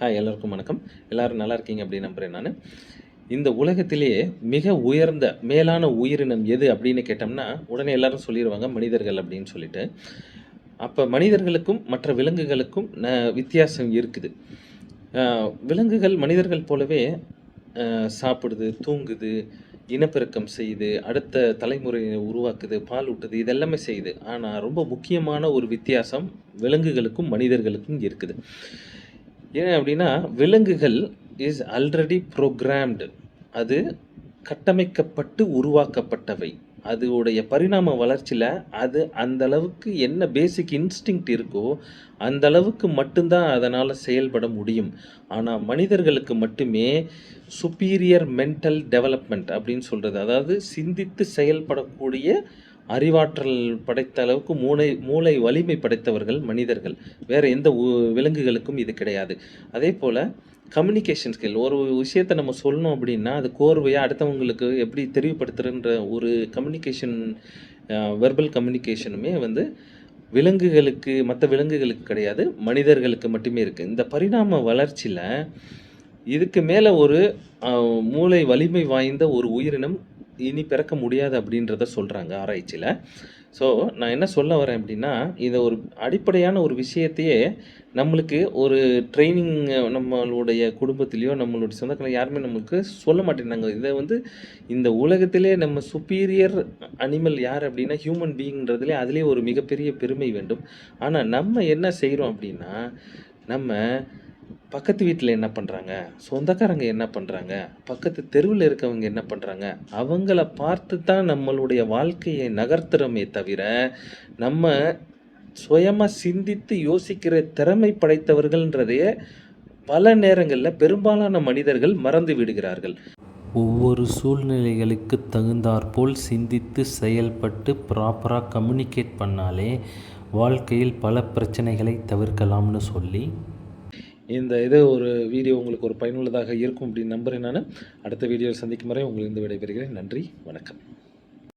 Hi எல்லோருக்கும் வணக்கம். எல்லாரும் நல்லா இருக்கீங்க அப்படின்னு நம்புகிறேன் நான். இந்த உலகத்திலேயே மிக உயர்ந்த மேலான உயிரினம் எது அப்படின்னு கேட்டோம்னா உடனே எல்லாரும் சொல்லிடுவாங்க மனிதர்கள் அப்படின்னு சொல்லிட்டு. அப்போ மனிதர்களுக்கும் மற்ற விலங்குகளுக்கும் ந வித்தியாசம் இருக்குது. விலங்குகள் மனிதர்கள் போலவே சாப்பிடுது தூங்குது இனப்பெருக்கம் செய்யுது அடுத்த தலைமுறையை உருவாக்குது பால் ஊட்டுது இதெல்லாமே செய்யுது. ஆனால் ரொம்ப முக்கியமான ஒரு வித்தியாசம் விலங்குகளுக்கும் மனிதர்களுக்கும் இருக்குது. ஏன் அப்படின்னா விலங்குகள் இஸ் ஆல்ரெடி ப்ரோக்ராம்டு அது கட்டமைக்கப்பட்டு உருவாக்கப்பட்டவை. அதோடைய பரிணாம வளர்ச்சியில் அது அந்த அளவுக்கு என்ன பேசிக் இன்ஸ்டிங்க்ட் இருக்கோ அந்த அளவுக்கு மட்டும்தான் அதனால் செயல்பட முடியும். ஆனால் மனிதர்களுக்கு மட்டுமே சுப்பீரியர் மென்டல் டெவலப்மெண்ட் அப்படின்னு சொல்கிறது அதாவது சிந்தித்து செயல்படக்கூடிய அறிவாற்றல் படைத்த அளவுக்கு மூளை மூளை வலிமை படைத்தவர்கள் மனிதர்கள். வேறு எந்த உ- விலங்குகளுக்கும் இது கிடையாது. அதே போல் கம்யூனிகேஷன் ஸ்கில் ஒரு விஷயத்தை நம்ம சொல்லணும் அப்படின்னா அது கோர்வையாக அடுத்தவங்களுக்கு எப்படி தெரிவுபடுத்துகிறன்ற ஒரு கம்யூனிகேஷன் வெர்பல் கம்யூனிகேஷனுமே வந்து விலங்குகளுக்கு மற்ற விலங்குகளுக்கு கிடையாது மனிதர்களுக்கு மட்டுமே இருக்குது இந்த பரிணாம வளர்ச்சியில் இதுக்கு மேலே ஒரு மூளை வலிமை வாய்ந்த ஒரு உயிரினம் இனி பிறக்க முடியாது அப்படின்றத சொல்கிறாங்க ஆராய்ச்சியில். ஸோ நான் என்ன சொல்ல வரேன் அப்படின்னா இதை ஒரு அடிப்படையான ஒரு விஷயத்தையே நம்மளுக்கு ஒரு ட்ரைனிங் நம்மளுடைய குடும்பத்திலையோ நம்மளுடைய சொந்தக்காரங்க யாருமே நம்மளுக்கு சொல்ல மாட்டேங்கிறாங்க. இதை வந்து இந்த உலகத்திலே நம்ம சுப்பீரியர் அனிமல் யார் அப்படின்னா ஹியூமன் பீயிங்கிறதுலே அதிலே ஒரு மிகப்பெரிய பெருமை வேண்டும். ஆனால் நம்ம என்ன செய்கிறோம் அப்படின்னா நம்ம பக்கத்து வீட்டில் என்ன பண்ணுறாங்க சொந்தக்காரங்க என்ன பண்ணுறாங்க பக்கத்து தெருவில் இருக்கவங்க என்ன பண்ணுறாங்க அவங்கள பார்த்து தான் நம்மளுடைய வாழ்க்கையை நகர்த்துறோமே தவிர நம்ம சுயமாக சிந்தித்து யோசிக்கிற திறமை படைத்தவர்கள்ன்றதையே பல நேரங்களில் பெரும்பாலான மனிதர்கள் மறந்து விடுகிறார்கள். ஒவ்வொரு சூழ்நிலைகளுக்கு தகுந்தாற்போல் சிந்தித்து செயல்பட்டு ப்ராப்பராக கம்யூனிகேட் பண்ணாலே வாழ்க்கையில் பல பிரச்சனைகளை தவிர்க்கலாம்னு சொல்லி இந்த இது ஒரு வீடியோ உங்களுக்கு ஒரு பயனுள்ளதாக இருக்கும் அப்படின்னு நம்புகிறேன் நான். அடுத்த வீடியோவில் சந்திக்கும் வரை உங்களுக்கு இந்த விடைபெறுகிறேன். நன்றி வணக்கம்.